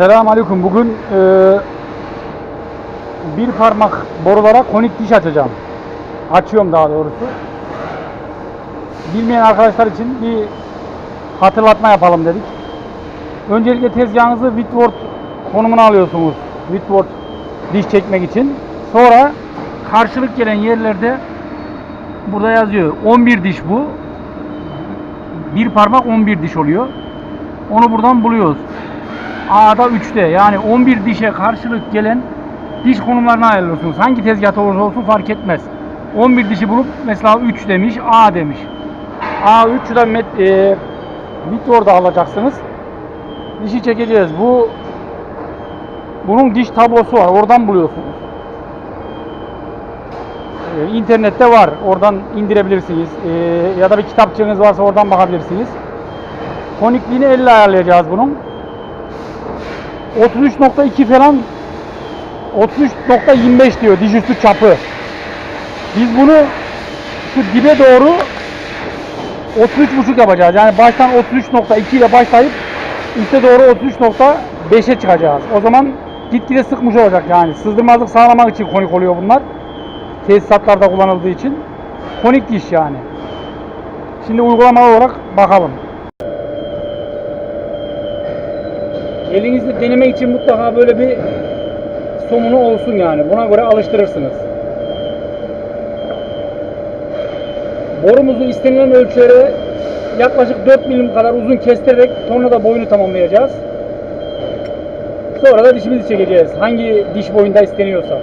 Selamünaleyküm. Bugün e, bir parmak borulara konik diş açacağım. Açıyorum daha doğrusu. Bilmeyen arkadaşlar için bir hatırlatma yapalım dedik. Öncelikle tezgahınızı Whitworth konumuna alıyorsunuz. Whitworth diş çekmek için. Sonra karşılık gelen yerlerde burada yazıyor. 11 diş bu. Bir parmak 11 diş oluyor. Onu buradan buluyoruz. A'da 3'te yani 11 dişe karşılık gelen diş konumlarını ayarlıyorsunuz. Hangi tezgahta olursa olsun fark etmez. 11 dişi bulup mesela 3 demiş, A demiş. A3 şuradan met, e, Victor'da alacaksınız. Dişi çekeceğiz. Bu bunun diş tablosu var. Oradan buluyorsunuz. E, internette var. Oradan indirebilirsiniz. E, ya da bir kitapçığınız varsa oradan bakabilirsiniz. Konikliğini 50 ayarlayacağız bunun. 33.2 falan 33.25 diyor diş üstü çapı. Biz bunu şu dibe doğru 33.5 yapacağız. Yani baştan 33.2 ile başlayıp üste doğru 33.5'e çıkacağız. O zaman gitgide sıkmış olacak yani. Sızdırmazlık sağlamak için konik oluyor bunlar. Tesisatlarda kullanıldığı için. Konik diş yani. Şimdi uygulamalı olarak bakalım. Elinizde denemek için mutlaka böyle bir somunu olsun yani. Buna göre alıştırırsınız. Borumuzu istenilen ölçülere yaklaşık 4 milim kadar uzun kestirerek tornada boyunu tamamlayacağız. Sonra da dişimizi çekeceğiz. Hangi diş boyunda isteniyorsa.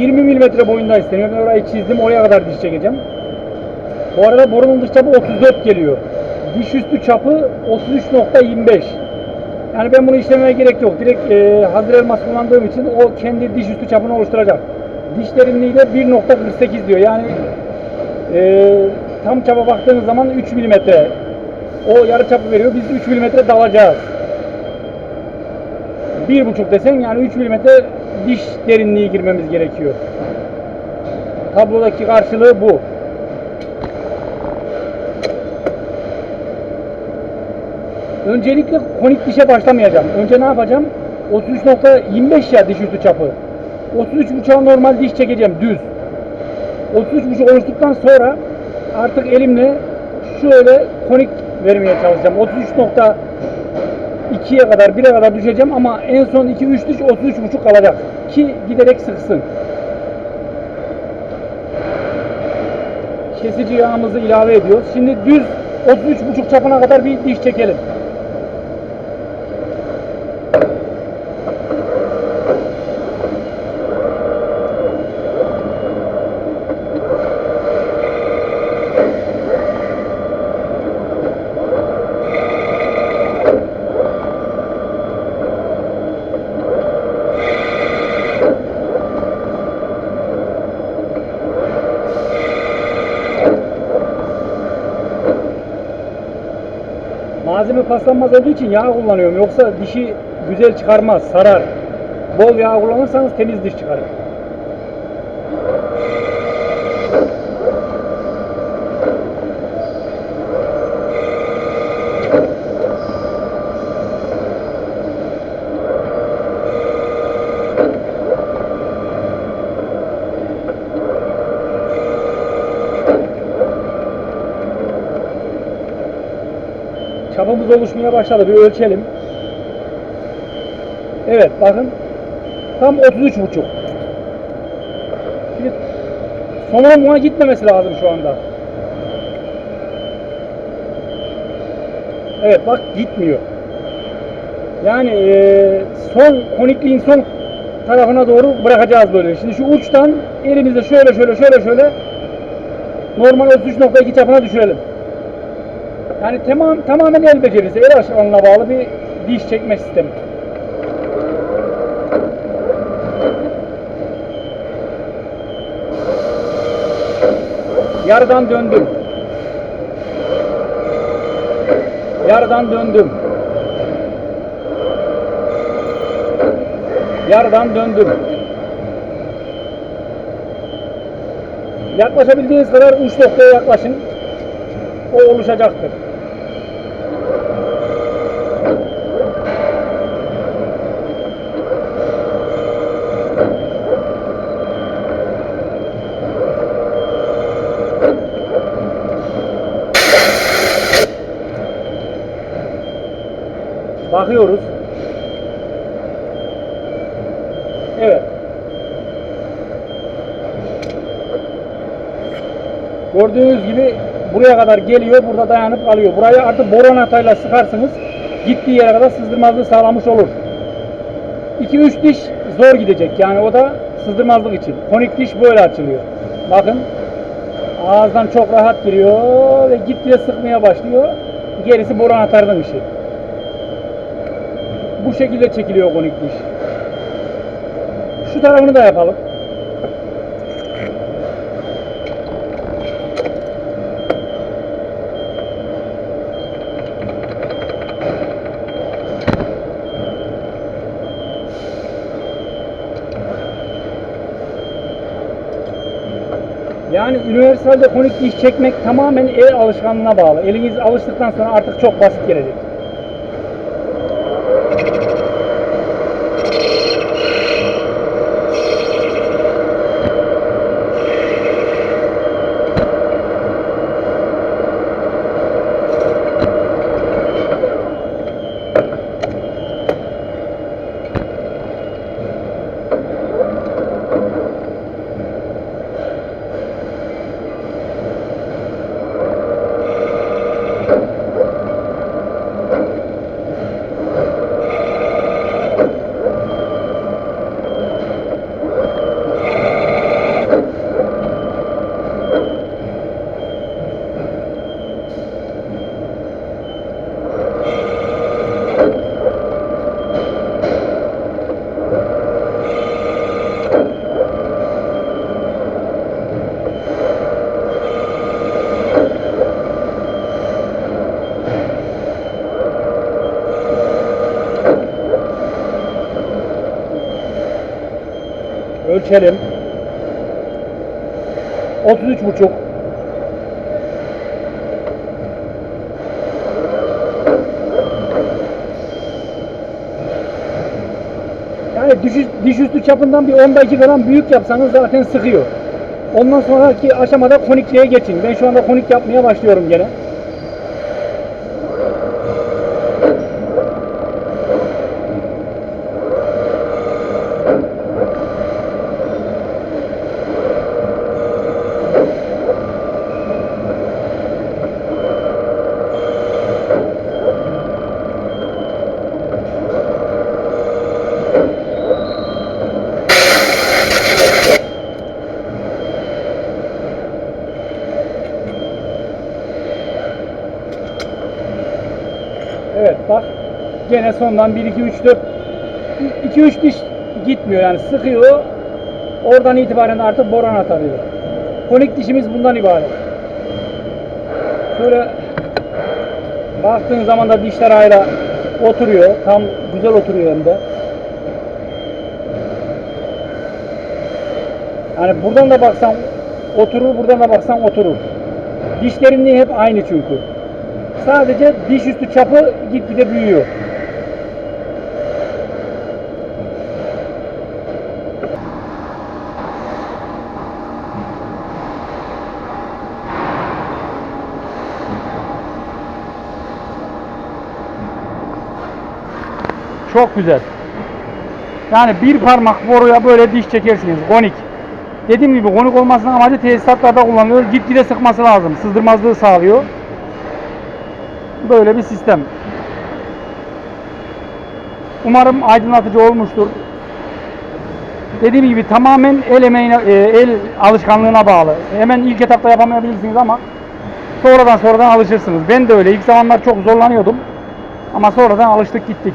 ...20 milimetre boyunda isteniyor. Ben orayı çizdim. Oraya kadar diş çekeceğim. Bu arada borunun dış çapı 34 geliyor. Diş üstü çapı 33.25. Yani ben bunu işlemeye gerek yok. Direkt e, hazır elmas kullandığım için o kendi diş üstü çapını oluşturacak. Diş derinliği de 1.48 diyor. Yani e, tam çapa baktığınız zaman 3 milimetre. O yarı çapı veriyor. Biz de 3 milimetre dalacağız. 1.5 desen yani 3 milimetre diş derinliği girmemiz gerekiyor. Tablodaki karşılığı bu. Öncelikle konik dişe başlamayacağım. Önce ne yapacağım? 33.25 ya diş üstü çapı. 33.5'a normal diş çekeceğim düz. 33.5 oluştuktan sonra artık elimle şöyle konik vermeye çalışacağım. 33.2'ye kadar 1'e kadar düşeceğim ama en son 2-3 diş 33.5 kalacak. Ki giderek sıksın. Kesici yağımızı ilave ediyoruz. Şimdi düz 33.5 çapına kadar bir diş çekelim. Malzeme paslanmaz olduğu için yağ kullanıyorum. Yoksa dişi güzel çıkarmaz, sarar. Bol yağ kullanırsanız temiz diş çıkarır. Çapımız oluşmaya başladı. Bir ölçelim. Evet bakın. Tam 33 buçuk. Şimdi sonuna buna gitmemesi lazım şu anda. Evet bak gitmiyor. Yani eee, son konikliğin son tarafına doğru bırakacağız böyle. Şimdi şu uçtan elimizde şöyle şöyle şöyle şöyle normal 33.2 çapına düşürelim. Yani tamam, tamamen el becerisi, el alışkanlığına bağlı bir diş çekme sistemi. Yarıdan döndüm. Yarıdan döndüm. Yarıdan döndüm. Yaklaşabildiğiniz kadar uç noktaya yaklaşın. O oluşacaktır. Bakıyoruz. Evet. Gördüğünüz gibi buraya kadar geliyor, burada dayanıp kalıyor. Burayı artık boron atayla sıkarsınız, gittiği yere kadar sızdırmazlığı sağlamış olur. 2-3 diş zor gidecek yani o da sızdırmazlık için. Konik diş böyle açılıyor. Bakın ağızdan çok rahat giriyor ve gitgide sıkmaya başlıyor. Gerisi boron atarının işi. Bu şekilde çekiliyor konik diş. Şu tarafını da yapalım. Yani üniversalde konik diş çekmek tamamen el alışkanlığına bağlı. Eliniz alıştıktan sonra artık çok basit gelecek. Ölçelim. 33 buçuk. Yani diş, diş üstü çapından bir 10'da 2 falan büyük yapsanız zaten sıkıyor. Ondan sonraki aşamada konikliğe geçin. Ben şu anda konik yapmaya başlıyorum gene. Evet bak gene sondan 1 2 3 4 2 3 diş gitmiyor yani sıkıyor. Oradan itibaren artık boran atarıyor. Konik dişimiz bundan ibaret. Şöyle baktığın zaman da dişler hala oturuyor. Tam güzel oturuyor hem de. Yani buradan da baksan oturur, buradan da baksan oturur. Diş derinliği hep aynı çünkü. Sadece diş üstü çapı gitgide büyüyor. Çok güzel. Yani bir parmak boruya böyle diş çekersiniz. Konik. Dediğim gibi konik olmasının amacı tesisatlarda kullanılıyor. Gitgide sıkması lazım. Sızdırmazlığı sağlıyor. Böyle bir sistem. Umarım aydınlatıcı olmuştur. Dediğim gibi tamamen el emeğine, e, el alışkanlığına bağlı. Hemen ilk etapta yapamayabilirsiniz ama sonradan sonradan alışırsınız. Ben de öyle. İlk zamanlar çok zorlanıyordum. Ama sonradan alıştık gittik.